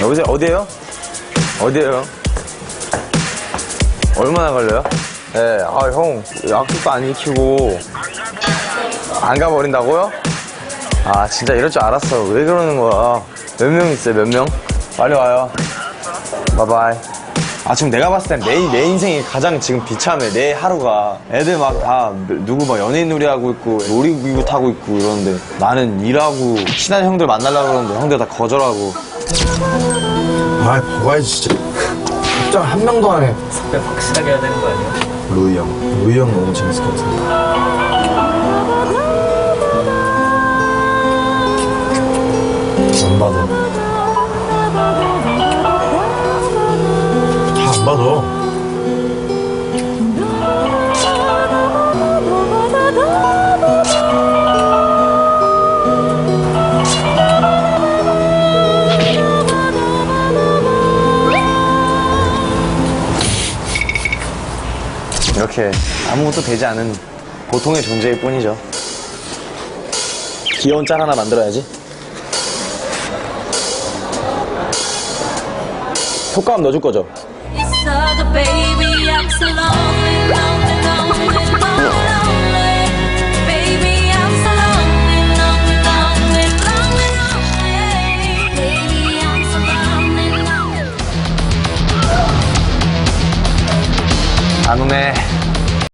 여보세요? 어디에요? 어디에요? 얼마나 걸려요? 네, 아, 형, 약속도 안 지키고, 안 가버린다고요? 아, 진짜 이럴 줄 알았어. 왜 그러는 거야? 몇 명 있어요, 몇 명? 빨리 와요. 바이바이. 아, 지금 내가 봤을 땐 내, 내 인생이 가장 지금 비참해. 내 하루가. 애들 막 다, 누구 막 연예인 놀이 하고 있고, 놀이기구 타고 있고 이러는데, 나는 일하고, 친한 형들 만나려고 그러는데, 형들 다 거절하고. 아, 봐봐야지, 진짜. 답장 한 명도 안 해. 섭외 확실하게 해야 되는 거 아니야? 로이 형. 로이 형 너무 재밌을 것 같아. 안 받아. 다 안 받아. 이렇게 아무것도 되지 않은 보통의 존재일 뿐이죠. 귀여운 짤 하나 만들어야지. 효과음 넣어줄 거죠? あのね